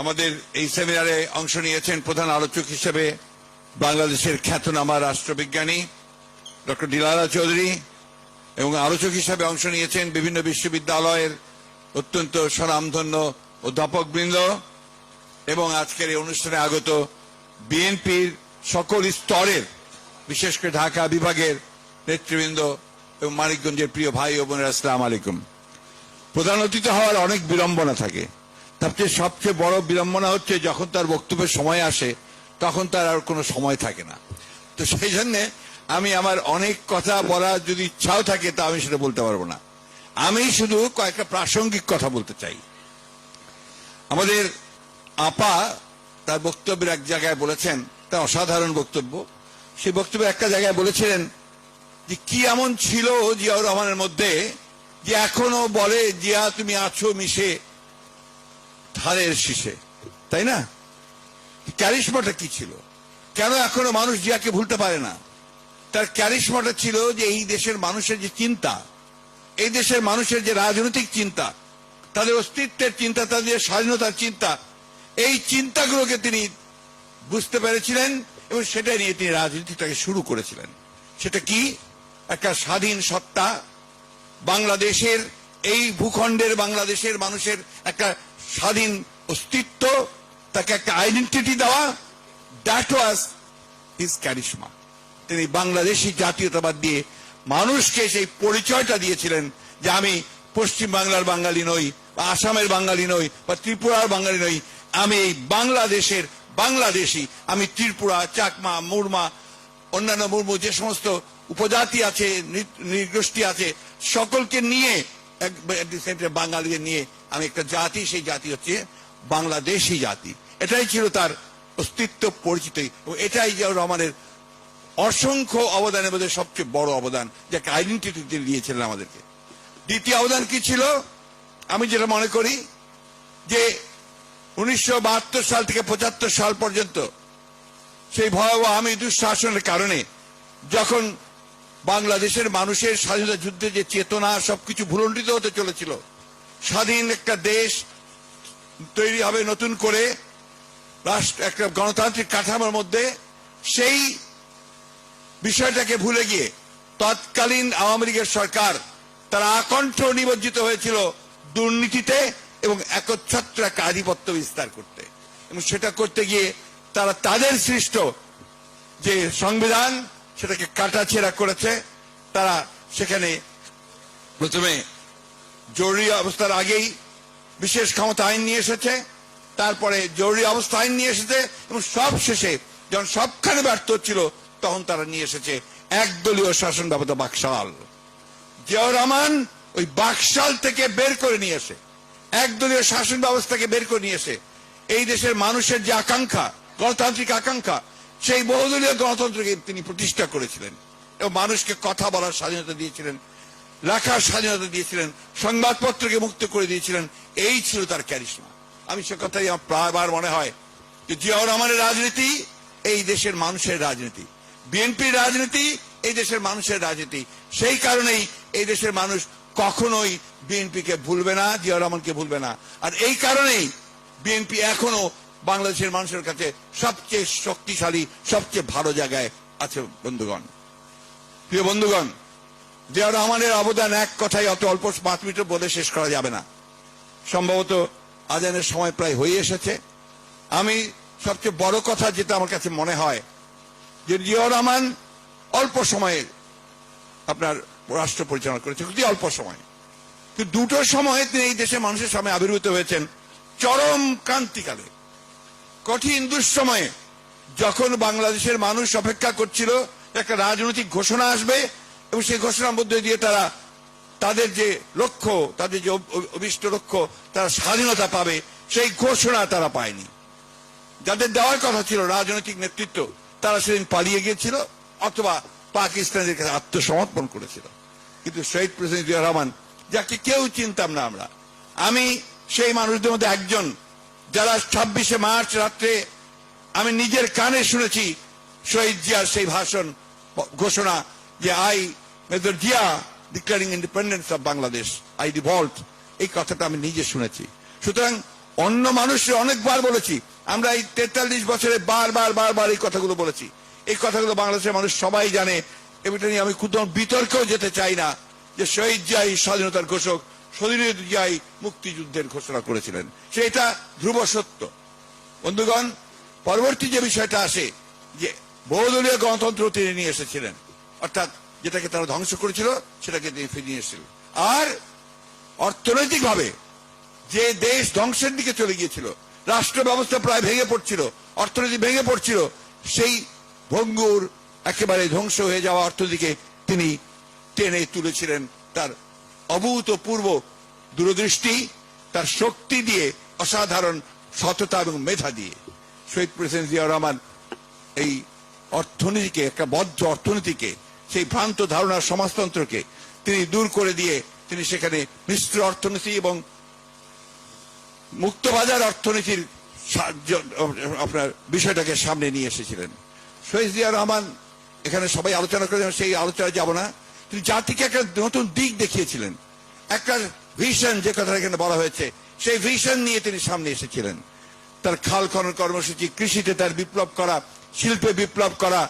আমাদের এই সেমিনারে অংশ নিয়েছেন প্রধান আলোচক হিসেবে বাংলাদেশের খ্যাতনামা রাষ্ট্রবিজ্ঞানী ডক্টর দিলারা চৌধুরী এবং আলোচক হিসাবে অংশ নিয়েছেন বিভিন্ন বিশ্ববিদ্যালয়ের অত্যন্ত স্বনামধন্য অধ্যাপকবৃন্দ এবং আজকের এই অনুষ্ঠানে আগত বিএনপির সকল স্তরের, বিশেষ করে ঢাকা বিভাগের নেতৃবৃন্দ এবং মানিকগঞ্জের প্রিয় ভাই ও বোনেরা, আসসালাম আলাইকুম। প্রধান অতিথি হওয়ার অনেক বিড়ম্বনা থাকে। তার চেয়ে সবচেয়ে বড় বিড়ম্বনা হচ্ছে যখন তার বক্তব্যের সময় আসে, তখন তার আর কোনো সময় থাকে না। তো সেই জন্যে আমি আমার অনেক কথা বলার যদি ইচ্ছাও থাকে, তা আমি সেটা বলতে পারব না। আমি শুধু কয়েকটা প্রাসঙ্গিক কথা বলতে চাই। আমাদের আপা তার বক্তব্যের এক জায়গায় বলেছেন, তার অসাধারণ বক্তব্য। সেই বক্তব্যে একটা জায়গায় বলেছিলেন যে, কি এমন ছিল জিয়াউর রহমানের মধ্যে যে এখনও বলে, জিয়া তুমি আছো মিশে ধারের শীষে, তাই না? ক্যারিশমাটা কি ছিল? কেন এখনও মানুষ জিয়াকে ভুলতে পারে না? তার ক্যারিশমাটা ছিল যে এই দেশের মানুষের যে চিন্তা, এই দেশের মানুষের যে রাজনৈতিক চিন্তা, তাদের অস্তিত্বের চিন্তা, তাদের স্বাধীনতার চিন্তা, এই চিন্তাগুলোকে তিনি বুঝতে পেরেছিলেন এবং সেটা নিয়ে তিনি রাজনীতিটাকে শুরু করেছিলেন। সেটা কি? একটা স্বাধীন সত্তা, বাংলাদেশের, এই ভূখণ্ডের বাংলাদেশের মানুষের একটা স্বাধীন অস্তিত্ব, তাকে একটা আইডেন্টিটি দেওয়া দ্যাট ওয়াজ হিজ ক্যারিশমা তিনি বাংলাদেশি জাতীয়তাবাদ দিয়ে মানুষকে সেই পরিচয়টা দিয়েছিলেন যে আমি পশ্চিম বাংলার বাঙালি নই, বা আসামের বাঙালি নই, বা ত্রিপুরার বাঙালি নই, আমি এই বাংলাদেশের বাংলাদেশি, আমি ত্রিপুরা, চাকমা, মুরমা, অন্যান্য মুর্মু যে সমস্ত উপজাতি আছে, নৃ- নৃগোষ্ঠী আছে, সকলকে নিয়ে বাঙালিকে নিয়ে আমি একটা জাতি, সেই জাতি হচ্ছে বাংলাদেশি জাতি। এটাই ছিল তার অস্তিত্ব পরিচিত এটাই অসংখ্য অবদানের মধ্যে সবচেয়ে বড় অবদান, যে একটা আইডেন্টিটি দিয়েছিলেন আমাদেরকে। দ্বিতীয় অবদান কি ছিল? আমি যেটা মনে করি, যে উনিশশো বাহাত্তর সাল থেকে পঁচাত্তর সাল পর্যন্ত সেই ভয়াবহ আমি দুঃশাসনের কারণে যখন বাংলাদেশের মানুষের স্বাধীনতা যুদ্ধে যে চেতনা, সবকিছু ভুলণ্ডিত হতে চলেছিল। স্বাধীন একটা দেশ তৈরি হবে নতুন করে, রাষ্ট্র, একটা গণতান্ত্রিক কাঠামোর মধ্যে। সেই বিষয়টাকে ভুলে গিয়ে তৎকালীন আওয়ামী লীগের সরকার তারা আকণ্ঠ নিমজ্জিত হয়েছিল দুর্নীতিতে এবং একচ্ছত্র একটা আধিপত্য বিস্তার করতে। এবং সেটা করতে গিয়ে তারা তাদের সৃষ্ট যে সংবিধান সেটাকে কাটাছেড়া করেছে, তারা সেখানে প্রথমে জরুরি অবস্থার আগেই বিশেষ ক্ষমতা আইন নিয়ে এসেছে, তারপরে জরুরি অবস্থা আইন নিয়ে এসেছে, এবং সব শেষে যখন সবখানে ব্যর্থ হচ্ছিল, তখন তারা নিয়ে এসেছে একদলীয় শাসন ব্যবস্থা বাকশাল। জিয়াউর রহমান ওই বাকশাল থেকে বের করে নিয়ে এসে, একদলীয় শাসন ব্যবস্থাকে বের করে নিয়ে এসে, এই দেশের মানুষের যে আকাঙ্ক্ষা, গণতান্ত্রিক আকাঙ্ক্ষা সেই বহুদলীয় গণতন্ত্রকে তিনি প্রতিষ্ঠা করেছিলেন এবং মানুষকে কথা বলার স্বাধীনতা দিয়েছিলেন লেখার স্বাধীনতা দিয়েছিলেন, সংবাদপত্রকে মুক্ত করে দিয়েছিলেন, এই ছিল তার ক্যারিশমা আমি সে কথাই আমার প্রায়বার মনে হয় যে জিয়াউর রহমানের রাজনীতি এই দেশের মানুষের রাজনীতি। বিএনপির রাজনীতি এই দেশের মানুষের রাজনীতি। সেই কারণেই এই দেশের মানুষ কখনোই বিএনপিকে ভুলবে না, জিয়াউর রহমানকে ভুলবে না। আর এই কারণেই বিএনপি এখনও বাংলাদেশের মানুষের কাছে সবচেয়ে শক্তিশালী, সবচেয়ে ভালো জায়গায় আছে বন্ধুগণ। প্রিয় বন্ধুগণ, জিয়াউর রহমানের অবদান এক কথাই অত অল্প পাঁচ মিনিট বলে শেষ করা যাবে না। সম্ভবত আজানের সময় প্রায় হয়ে এসেছে। আমি সবচেয়ে বড় কথা যেটা আমার কাছে মনে হয়, যে জিয়াউর রহমান অল্প সময়ে আপনার রাষ্ট্র পরিচালনা করেছে, খুবই অল্প সময়। কিন্তু দুটো সময়ে তিনি এই দেশের মানুষের সামনে আবির্ভূত হয়েছেন চরম ক্রান্তিকালে। কঠিন দুঃসময়ে যখন বাংলাদেশের মানুষ অপেক্ষা করছিল একটা রাজনৈতিক ঘোষণা আসবে এবং সেই ঘোষণার মধ্যে দিয়ে তারা তাদের যে লক্ষ্য, তাদের যে অভ- অভ- অভিষ্ট লক্ষ্য, তারা স্বাধীনতা পাবে, সেই ঘোষণা তারা পায়নি। যাদের দেওয়ার কথা ছিল রাজনৈতিক নেতৃত্ব, তারা সেদিন পালিয়ে গিয়েছিল অথবা পাকিস্তানের কাছে আত্মসমর্পণ করেছিল। কিন্তু শহীদ প্রেসিডেন্ট জিয়া রহমান, যাকে কেউ চিনতাম না আমরা, আমি সেই মানুষদের মধ্যে একজন যারা ছাব্বিশে মার্চ রাত্রে আমি নিজের কানে শুনেছি শহীদ জিয়ার সেই ভাষণ ঘোষণা যে I, major Zia declaring independence of Bangladesh I ডিভল্ট এই কথাটা আমি নিজে শুনেছি। সুতরাং অন্য মানুষরা অনেকবার বলেছি, আমরা এই তেতাল্লিশ বছরে বারবার বারবার এই কথাগুলো বলেছি। এই কথাগুলো বাংলাদেশের মানুষ সবাই জানে এটা নিয়ে আমি কোথাও বিতর্কেও যেতে চাই না যে শহীদ জিয়াই স্বাধীনতার ঘোষক জিয়াই মুক্তিযুদ্ধের ঘোষণা করেছিলেন। সেটা ধ্রুব সত্য। বন্ধুগণ, পরবর্তী যে বিষয়টা আসে, যে বহুদলীয় গণতন্ত্র তিনি নিয়ে এসেছিলেন, অর্থাৎ যেটাকে তারা ধ্বংস করেছিল, সেটাকে তিনি ফিরিয়ে এসেছিলেন। আর অর্থনৈতিকভাবে যে দেশ ধ্বংসের দিকে চলে গিয়েছিল রাষ্ট্র ব্যবস্থা প্রায় ভেঙে পড়ছিল, অর্থনীতি ভেঙে পড়ছিল, সেই ভঙ্গুর একেবারে ধ্বংস হয়ে যাওয়া অর্থনীতিকে তিনি টেনে তুলেছিলেন তার অভূতপূর্ব দূরদৃষ্টি, তার শক্তি দিয়ে অসাধারণ সততা এবং মেধা দিয়ে। শহীদ প্রেসিডেন্ট জিয়া রহমান এই অর্থনীতিকে, একটা বদ্ধ অর্থনীতিকে, সেই ভ্রান্ত ধারণার সমাজতন্ত্রকে তিনি দূর করে দিয়ে তিনি সেখানে মিশ্র অর্থনীতি এবং মুক্তবাজার অর্থনীতির আপনার বিষয়টাকে সামনে নিয়ে এসেছিলেন। শহীদ জিয়া রহমান, এখানে সবাই আলোচনা করে সেই আলোচনায় যাব না। তিনি জাতিকে একটা নতুন দিক দেখিয়েছিলেন। একটা ভিশন যে কথা এখানে বলা হয়েছে, সেই ভিশন নিয়ে তিনি সামনে এসেছিলেন। তার খাল খনন কর্মসূচি, কৃষিতে তার বিপ্লব করা, শিল্পে বিপ্লব করা,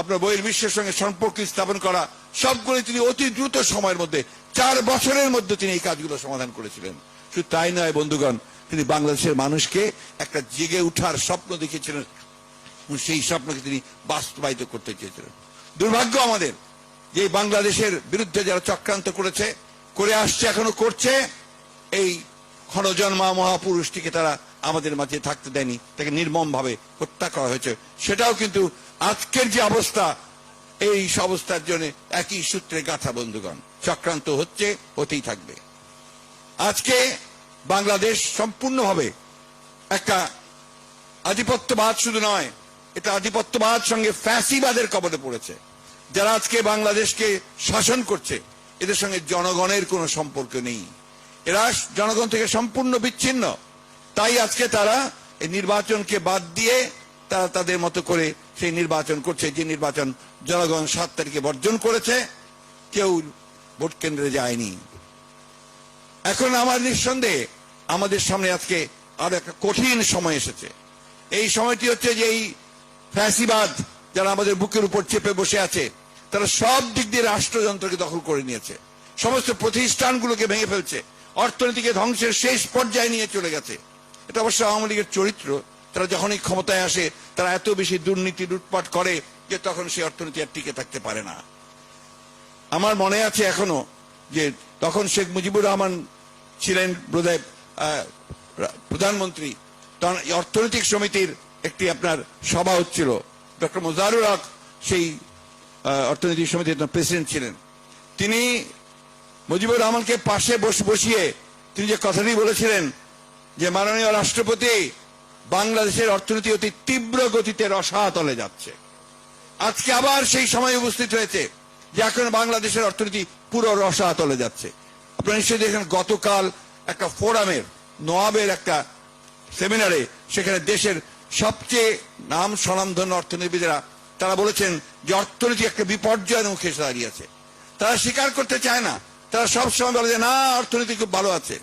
আপনার বইয়ের বিশ্বের সঙ্গে সম্পর্ক স্থাপন করা, সবগুলো তিনি অতি দ্রুত সময়ের মধ্যে, চার বছরের মধ্যে তিনি এই কাজগুলো সমাধান করেছিলেন। শুধু তাই নয় বন্ধুগণ, তিনি বাংলাদেশের মানুষকে একটা জেগে উঠার স্বপ্ন দেখিয়েছিলেন এবং সেই স্বপ্নকে তিনি বাস্তবায়িত করতে চেয়েছিলেন। দুর্ভাগ্য আমাদের যে বাংলাদেশের বিরুদ্ধে যারা চক্রান্ত করেছে, করে আসছে, এখনও করছে, এই ক্ষণজন্মা মহাপুরুষটিকে তারা আমাদের মাঝে থাকতে দেয়নি, তাকে নির্মম ভাবে হত্যা করা হয়েছে। সেটাও কিন্তু আজকের যে অবস্থা, এই অবস্থার জন্য একই সূত্রে গাথা, বন্ধুগণ। চক্রান্ত হচ্ছে, হতেই থাকবে। আজকে বাংলাদেশ সম্পূর্ণভাবে একটা আধিপত্যবাদ শুধু নয়, এটা আধিপত্যবাদ সঙ্গে ফ্যাসিবাদের কবলে পড়েছে। যারা আজকে বাংলাদেশকে শাসন করছে, এদের সঙ্গে জনগণের কোনো সম্পর্ক নেই। এরা জনগণ থেকে সম্পূর্ণ বিচ্ছিন্ন। তাই আজকে তারা এই নির্বাচনকে বাদ দিয়ে তারা তাদের মতো করে সেই নির্বাচন করছে, যে নির্বাচন জনগণ সাত তারিখে বর্জন করেছে, কেউ ভোট কেন্দ্রে যায়নি। এখন আমার নিঃসন্দেহে আমাদের সামনে আজকে আরও একটা কঠিন সময় এসেছে। এই সময়টি হচ্ছে যে এই ফ্যাসিবাদ যারা আমাদের বুকের উপর চেপে বসে আছে তারা সব দিক দিয়ে রাষ্ট্রযন্ত্রকে দখল করে নিয়েছে। সমস্ত প্রতিষ্ঠানগুলোকে ভেঙে ফেলছে। অর্থনীতিকে ধ্বংসের শেষ পর্যায়ে নিয়ে চলে গেছে। এটা অবশ্য আওয়ামী লীগের চরিত্র। তারা যখনই ক্ষমতায় আসে, তারা এত বেশি দুর্নীতি লুটপাট করে যে তখন সেই অর্থনীতি আর টিকে থাকতে পারে না। আমার মনে আছে এখনও যে তখন শেখ মুজিবুর রহমান ছিলেন বোধহয় প্রধানমন্ত্রী। তখন অর্থনৈতিক সমিতির একটি আপনার সভা হচ্ছিল। ডক্টর মোজারুল হক সেই অর্থনৈতিক সমিতির প্রেসিডেন্ট ছিলেন। তিনি মুজিবুর রহমানকে পাশে বস- বসিয়ে তিনি যে কথাটি বলেছিলেন যে, মাননীয় রাষ্ট্রপতি বাংলাদেশের অর্থনীতি অতি তীব্র গতিতে রসাতলে যাচ্ছে। আজকে আবার সেই সময় উপস্থিত হয়েছে যে, এখন বাংলাদেশের অর্থনীতি পুরো রসাতলে যাচ্ছে। আপনারা নিশ্চয়ই দেখেন, গতকাল একটা ফোরামের, নোয়াবের একটা সেমিনারে সেখানে দেশের সবচেয়ে নাম স্বনামধন্য অর্থনীতিবিদেরা তারা বলেছেন যে অর্থনীতি একটা বিপর্যয়ের মুখে এসে দাঁড়িয়েছে। তারা স্বীকার করতে চায় না। তারা সবসময় বলে যে, না, অর্থনীতি খুব ভালো আছে।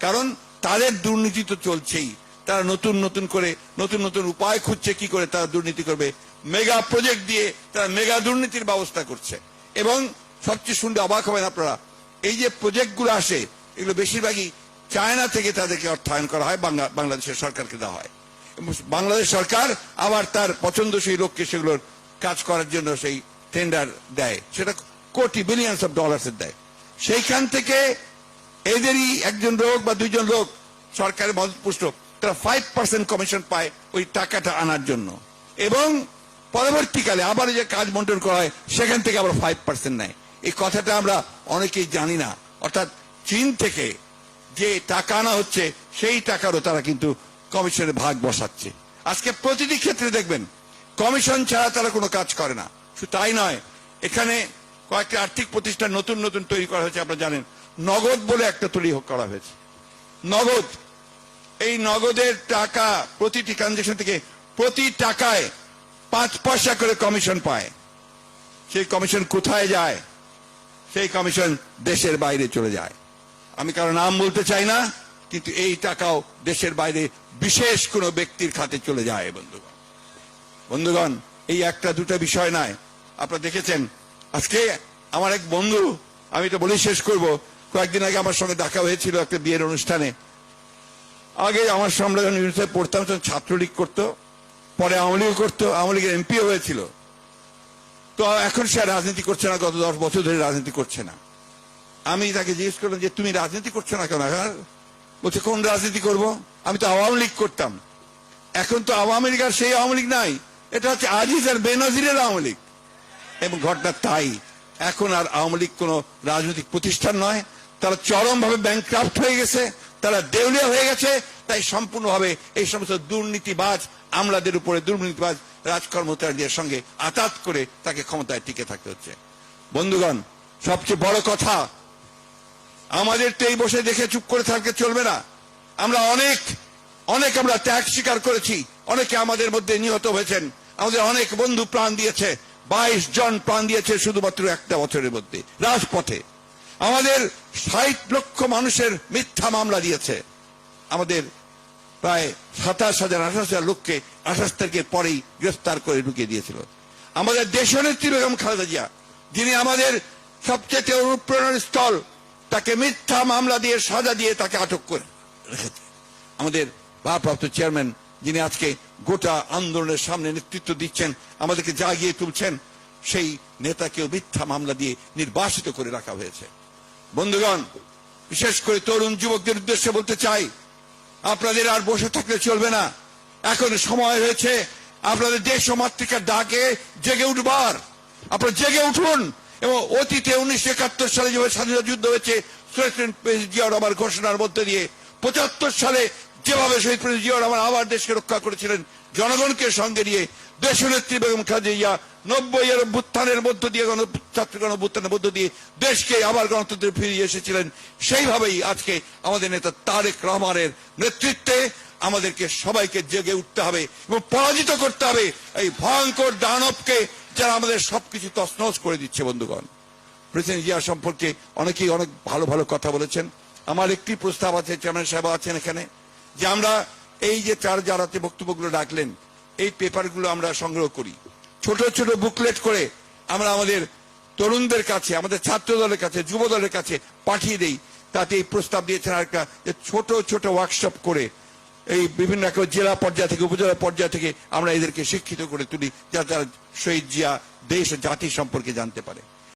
কারণ তাদের দুর্নীতি তো চলছেই। তারা নতুন নতুন করে, নতুন নতুন উপায় খুঁজছে কি করে তারা দুর্নীতি করবে। মেগা প্রজেক্ট দিয়ে তারা মেগা দুর্নীতির ব্যবস্থা করছে। এবং সবচেয়ে শুনতে অবাক হবেন আপনারা, এই যে প্রজেক্টগুলো আসে, এগুলো বেশিরভাগই চায়না থেকে তাদেরকে অর্থায়ন করা হয়, বাংলা- বাংলাদেশের সরকারকে দেওয়া হয়। বাংলাদেশ সরকার আবার তার পছন্দসই লোককে সেগুলোর কাজ করার জন্য সেই টেন্ডার দেয়। সেটা কোটি বিলিয়ন্স অফ ডলার্স দেয়। সেইখান থেকে এদেরই একজন লোক বা দুইজন লোক সরকারের মদতপুষ্ট, তারা ফাইভ পার্সেন্ট কমিশন পায় ওই টাকাটা আনার জন্য। এবং পরবর্তীকালে আবার যে কাজ বন্টন করা হয়, সেখান থেকে আবার ফাইভ পার্সেন্ট নেয়। এই কথাটা আমরা অনেকেই জানি না। অর্থাৎ চীন থেকে যে টাকা আনা হচ্ছে, সেই টাকারও তারা কিন্তু কমিশনের ভাগ বসাচ্ছে। আজকে প্রতিটি ক্ষেত্রে দেখবেন কমিশন ছাড়া তারা কোনো কাজ করে না। শুধু তাই নয়, এখানে কয়েকটি আর্থিক প্রতিষ্ঠান নতুন নতুন তৈরি করা হয়েছে, আপনারা জানেন। নগদ বলে একটা তৈরি করা হয়েছে। নগদ, এই নগদের টাকা প্রতিটি ট্রানজেকশন থেকে প্রতি টাকায় পাঁচ পয়সা করে কমিশন পায়। সেই কমিশন কোথায় যায়? সেই কমিশন দেশের বাইরে চলে যায়। আমি কারও নাম বলতে চাই না, কিন্তু এই টাকাও দেশের বাইরে বিশেষ কোনো ব্যক্তির খাতে চলে যায়, বন্ধুগণ। বন্ধুগণ, এই একটা দুটা বিষয় নয়। আপনারা দেখেছেন, আজকে আমার এক বন্ধু, আমি তো বলেই শেষ করব, কয়েকদিন আগে আমার সঙ্গে দেখা হয়েছিল একটা বিয়ের অনুষ্ঠানে। আগে আমার সামনে যখন ইউনিভার্সিটি পড়তাম, তখন ছাত্রলীগ করতো, পরে আওয়ামী লীগ করতো, আওয়ামী লীগের এমপিও হয়েছিল। তো এখন সে রাজনীতি করছে না, গত দশ বছর ধরে রাজনীতি করছে না। আমি তাকে জিজ্ঞেস করলাম যে, তুমি রাজনীতি করছ না কেন? এখন বলছে, কোন রাজনীতি করব? আমি তো আওয়ামী লীগ করতাম। এখন তো আওয়ামী লীগ আর সেই আওয়ামী লীগ নাই। এটা হচ্ছে আজিজ আর বেনজিরের আওয়ামী লীগ। এবং ঘটনা তাই। এখন আর আওয়ামী লীগ কোন রাজনৈতিক প্রতিষ্ঠান নয়। তারা চরমভাবে ব্যাংক্রাফট হয়ে গেছে, তারা দেউলিয়া হয়ে গেছে, তাই সম্পূর্ণভাবে এই সমস্ত দুর্নীতিবাজ, আমলাদের উপরে দুর্নীতিবাজ রাজকর্মচারীদের সঙ্গে আতাত করে তাকে ক্ষমতায় টিকে থাকতে হচ্ছে। বন্ধুগণ, সবচেয়ে বড় কথা, আমাদের তো এই বসে দেখে চুপ করে থাকতে চলবে না। আমরা অনেক অনেক আমরা ত্যাগ স্বীকার করেছি, অনেকে আমাদের মধ্যে নিহত হয়েছেন। আমাদের অনেক বন্ধু প্রাণ দিয়েছে, বাইশ জন প্রাণ দিয়েছে শুধুমাত্র একটা বছরের মধ্যে, রাজপথে। আমাদের ষাট লক্ষ মানুষের মিথ্যা মামলা দিয়েছে। আমাদের প্রায় সাতাশ হাজার, আঠাশ হাজার লোককে আঠাশ তারিখের পরেই গ্রেফতার করে ঢুকিয়ে দিয়েছিল। আমাদের দেশনেত্রী বেগম খালেদা জিয়া, যিনি আমাদের সবচেয়ে অনুপ্রেরণার স্থল, তাকে মিথ্যা মামলা দিয়ে সাজা দিয়ে তাকে আটক করে রেখেছে। আমাদের ভারপ্রাপ্ত চেয়ারম্যান, যিনি আজকে গোটা আন্দোলনের সামনে নেতৃত্ব দিচ্ছেন, আমাদেরকে জাগিয়ে তুলছেন, সেই নেতাকেও মিথ্যা মামলা দিয়ে নির্বাসিত করে রাখা হয়েছে। বন্ধুগণ, বিশেষ করে তরুণ যুবকদের উদ্দেশ্যে বলতে চাই, আপনাদের আর বসে থাকলে চলবে না। এখন সময় হয়েছে, আপনাদের দেশ ও মাতৃকার ডাকে জেগে উঠবার। আপনারা জেগে উঠুন, এবং অতীতে উনিশশো একাত্তর সালে যেভাবে স্বাধীনতা যুদ্ধ হয়েছে ঘোষণার মধ্যে দিয়ে পঁচাত্তর সালে যেভাবে শহীদ প্রেসিডেন্ট জিয়া রহমান আবার দেশকে রক্ষা করেছিলেন, জনগণকে সঙ্গে নিয়ে দেশনেত্রী বেগম খালেদা নব্বই এর অভ্যুত্থানের মধ্য দিয়ে গণ ছাত্র গণ অভ্যুত্থানের মধ্য দিয়ে দেশকে আবার গণতন্ত্রে ফিরিয়ে এসেছিলেন, সেইভাবেই আজকে আমাদের নেতা তারেক রহমানের নেতৃত্বে আমাদেরকে সবাইকে জেগে উঠতে হবে এবং পরাজিত করতে হবে এই ভয়ঙ্কর দানবকে যারা আমাদের সবকিছু তছনছ করে দিচ্ছে, বন্ধুগণ। প্রেসিডেন্ট জিয়া সম্পর্কে অনেকেই অনেক ভালো ভালো কথা বলেছেন। আমার একটি প্রস্তাব আছে, চেয়ারম্যান সাহেব আছেন এখানে। যে আমরা এই যে চার যারাতে বক্তব্যগুলো রাখলেন, এই পেপারগুলো আমরা সংগ্রহ করি। ছোট ছোট বুকলেট করে আমরা আমাদের তরুণদের কাছে, আমাদের ছাত্র দলের কাছে যুব দলের কাছে পাঠিয়ে দেই। তাতে এই প্রস্তাব দিয়েছেন আরেকটা যে ছোট ছোট ওয়ার্কশপ করে এই বিভিন্ন জেলা পর্যায় থেকে, উপজেলা পর্যায় থেকে আমরা এদেরকে শিক্ষিত করে তুলি, যাতে তারা শহীদ জিয়া দেশ জাতি সম্পর্কে জানতে পারে।